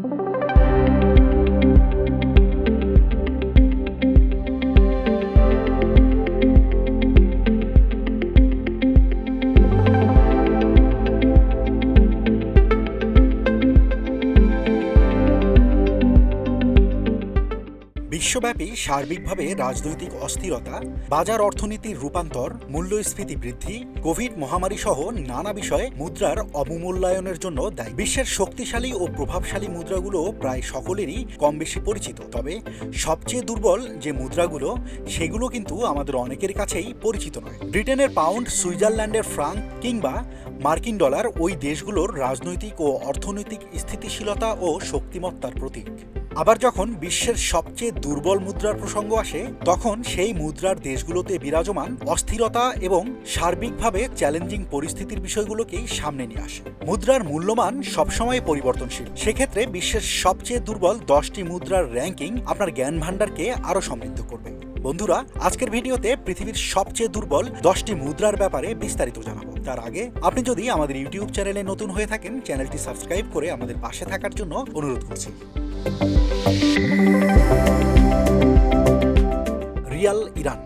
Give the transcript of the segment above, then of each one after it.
Thank you. বিশ্বব্যাপী সার্বিকভাবে রাজনৈতিক অস্থিরতা, বাজার অর্থনীতির রূপান্তর, মূল্যস্ফীতি বৃদ্ধি, কোভিড মহামারী সহ নানা বিষয়ে মুদ্রার অবমূল্যায়নের জন্য দায়ী। বিশ্বের শক্তিশালী ও প্রভাবশালী মুদ্রাগুলো প্রায় সকলেরই কম বেশি পরিচিত। তবে সবচেয়ে দুর্বল যে মুদ্রাগুলো, সেগুলো কিন্তু আমাদের অনেকের কাছেই পরিচিত নয়। ব্রিটেনের পাউন্ড, সুইজারল্যান্ডের ফ্রাঙ্ক কিংবা মার্কিন ডলার ওই দেশগুলোর রাজনৈতিক ও অর্থনৈতিক স্থিতিশীলতা ও শক্তিমত্তার প্রতীক। আবার যখন বিশ্বের সবচেয়ে দুর্বল মুদ্রার প্রসঙ্গ আসে, তখন সেই মুদ্রার দেশগুলোতে বিরাজমান অস্থিরতা এবং সার্বিকভাবে চ্যালেঞ্জিং পরিস্থিতির বিষয়গুলোকেই সামনে নিয়ে আসে। মুদ্রার মূল্যমান সবসময় পরিবর্তনশীল। সেক্ষেত্রে বিশ্বের সবচেয়ে দুর্বল দশটি মুদ্রার র্যাঙ্কিং আপনার জ্ঞান ভাণ্ডারকে আরও সমৃদ্ধ করবে। বন্ধুরা, আজকের ভিডিওতে পৃথিবীর সবচেয়ে দুর্বল দশটি মুদ্রার ব্যাপারে বিস্তারিত জানাব। তার আগে, আপনি যদি আমাদের ইউটিউব চ্যানেলে নতুন হয়ে থাকেন চ্যানেলটি সাবস্ক্রাইব করে আমাদের পাশে থাকার জন্য অনুরোধ করছি। Rial Iran.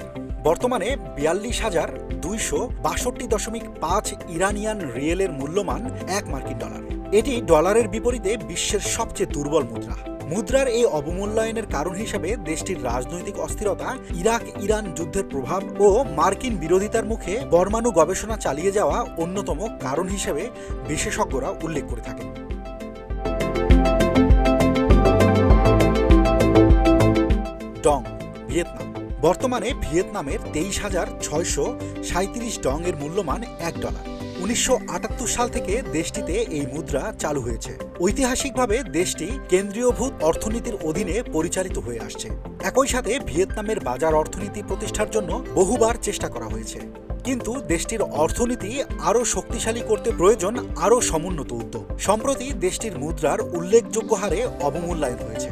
বর্তমানে বিয়াল্লিশ হাজার দুইশো বাষট্টি দশমিক পাঁচ ইরানিয়ান রিয়েলের মূল্যমান এক মার্কিন ডলার। এটি ডলারের বিপরীতে বিশ্বের সবচেয়ে দুর্বল মুদ্রা। মুদ্রার এই অবমূল্যায়নের কারণ হিসেবে দেশটির রাজনৈতিক অস্থিরতা, ইরাক ইরান যুদ্ধের প্রভাব ও মার্কিন বিরোধিতার মুখে পরমাণু গবেষণা চালিয়ে যাওয়া অন্যতম কারণ হিসেবে বিশেষজ্ঞরা উল্লেখ করে থাকেন। Dong, Vietnam. বর্তমানে ভিয়েতনামের তেইশ হাজার ছয়শো সাঁত্রিশ ডং এর মূল্যমান এক ডলার। উনিশশো আটাত্তর সাল থেকে দেশটিতে এই মুদ্রা চালু হয়েছে। ঐতিহাসিকভাবে দেশটি কেন্দ্রীয়ভূত অর্থনীতির অধীনে পরিচালিত হয়ে আসছে। একই সাথে ভিয়েতনামের বাজার অর্থনীতি প্রতিষ্ঠার জন্য বহুবার চেষ্টা করা হয়েছে। কিন্তু দেশটির অর্থনীতি আরও শক্তিশালী করতে প্রয়োজন আরও সমুন্নত উদ্যোগ। সম্প্রতি দেশটির মুদ্রার উল্লেখযোগ্য হারে অবমূল্যায়ন হয়েছে।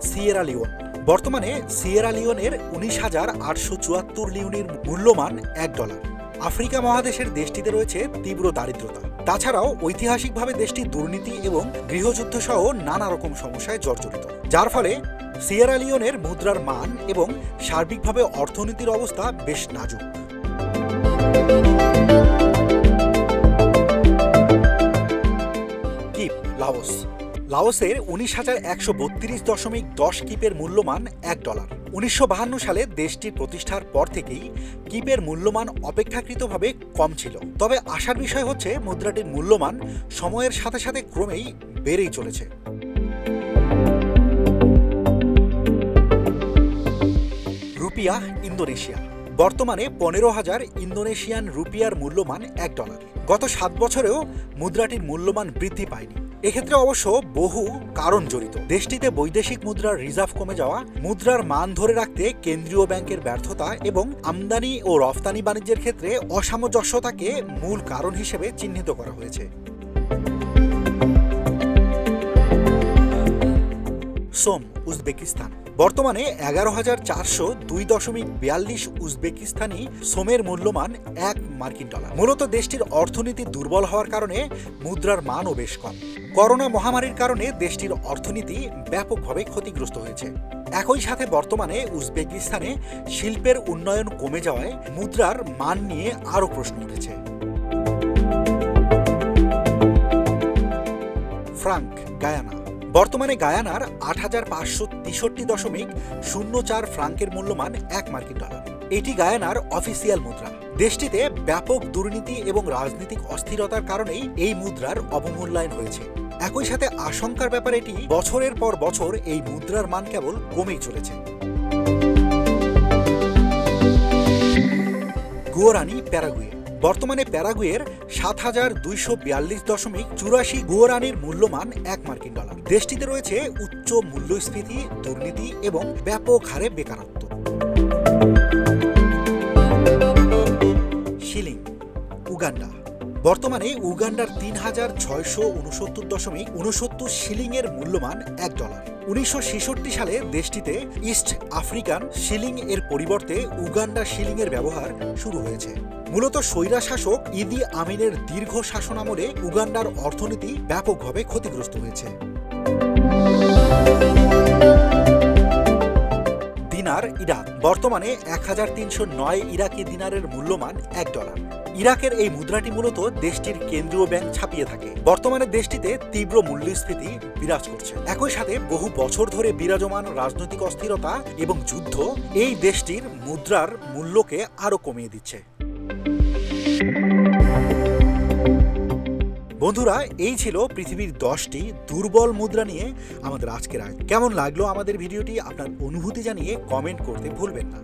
Sierra Leone. বর্তমানে সিয়েরা লিওনের উনিশ হাজার আটশো চুয়াত্তর লিওনির মূল্যমান এক ডলার। আফ্রিকা মহাদেশের দেশটিতে রয়েছে তীব্র দারিদ্রতা। তাছাড়াও ঐতিহাসিকভাবে দেশটি দুর্নীতি এবং গৃহযুদ্ধ সহ নানা রকম সমস্যায় জর্জরিত। যার ফলে সিয়েরা লিওনের মুদ্রার মান এবং সার্বিকভাবে অর্থনীতির অবস্থা বেশ নাজুক। লাওসের উনিশ হাজার একশো বত্রিশ দশমিক দশ কিপের মূল্যমান এক ডলার। উনিশশো সালে দেশটির প্রতিষ্ঠার পর থেকেই কিপের মূল্যমান অপেক্ষাকৃতভাবে কম ছিল। তবে আশার বিষয় হচ্ছে, মুদ্রাটির মূল্যমান সময়ের সাথে সাথে ক্রমেই বেড়েই চলেছে। Rupiah, Indonesia. বর্তমানে পনেরো হাজার ইন্দোনেশিয়ান রুপিয়ার মূল্যমান এক ডলার। গত সাত বছরেও মুদ্রাটির মূল্যমান বৃদ্ধি পায়নি। এক্ষেত্রে অবশ্য বহু কারণ জড়িত। দেশটিতে বৈদেশিক মুদ্রার রিজার্ভ কমে যাওয়া, মুদ্রার মান ধরে রাখতে কেন্দ্রীয় ব্যাংকের ব্যর্থতা এবং আমদানি ও রফতানি বাণিজ্যের ক্ষেত্রে অসামঞ্জস্যতাকে মূল কারণ হিসেবে চিহ্নিত করা হয়েছে। Som, Uzbekistan. বর্তমানে এগারো হাজার চারশো দুই দশমিক বিয়াল্লিশ উজবেকিস্তানি সোমের মূল্যমান এক মার্কিন ডলার। মূলত দেশটির অর্থনীতি দুর্বল হওয়ার কারণে মুদ্রার মানও বেশ কম। করোনা মহামারীর কারণে দেশটির অর্থনীতি ব্যাপকভাবে ক্ষতিগ্রস্ত হয়েছে। একই সাথে বর্তমানে উজবেকিস্তানে শিল্পের উন্নয়ন কমে যাওয়ায় মুদ্রার মান নিয়ে আরও প্রশ্ন উঠেছে। ফ্রাঙ্ক গায়ানা বর্তমানে গায়ানার আট হাজার পাঁচশো তেষট্টি দশমিক শূন্য চার ফ্রাঙ্কের মূল্যমান এক মার্কিন ডলার। এটি গায়ানার অফিসিয়াল মুদ্রা। দেশটিতে ব্যাপক দুর্নীতি এবং রাজনৈতিক অস্থিরতার কারণেই এই মুদ্রার অবমূল্যায়ন হয়েছে। একই সাথে আশঙ্কার ব্যাপার এটি, বছরের পর বছর এই মুদ্রার মান কেবল কমেই চলেছে। Guarani, Paraguay. বর্তমানে প্যারাগুয়ের সাত হাজার দুইশো বিয়াল্লিশ দশমিক চুরাশি গুয়ারানির মূল্যমান এক মার্কিন ডলার। দেশটিতে রয়েছে উচ্চ মূল্যস্ফীতি, দুর্নীতি এবং ব্যাপক হারে বেকারত্ব। Shilling, Uganda. বর্তমানে উগান্ডার তিন হাজার ছয়শো উনসত্তর দশমিক উনসত্তর শিলিংয়ের মূল্যমান এক ডলার। উনিশশো ছেষট্টি সালে দেশটিতে ইস্ট আফ্রিকান শিলিং এর পরিবর্তে উগান্ডা শিলিং এর ব্যবহার শুরু হয়েছে। মূলত স্বৈরা শাসক ইদি আমিনের দীর্ঘ শাসনামলে উগান্ডার অর্থনীতি ব্যাপকভাবে ক্ষতিগ্রস্ত হয়েছে। Dinar Iraq. বর্তমানে এক হাজার তিনশো নয় ইরাকি দিনারের মূল্যমান এক ডলার। ইরাকের এই মুদ্রাটি মূলত দেশটির কেন্দ্রীয় ব্যাংক ছাপিয়ে থাকে। বর্তমানে দেশটিতে তীব্র মূল্যস্ফীতি বিরাজ করছে। একই সাথে বহু বছর ধরে বিরাজমান রাজনৈতিক অস্থিরতা এবং যুদ্ধ এই দেশটির মুদ্রার মূল্যকে আরও কমিয়ে দিচ্ছে। বন্ধুরা, এই ছিল পৃথিবীর দশটি দুর্বল মুদ্রা নিয়ে আমাদের আজকের আয় কেমন লাগল আমাদের ভিডিওটি? আপনার অনুভূতি জানিয়ে কমেন্ট করতে ভুলবেন না।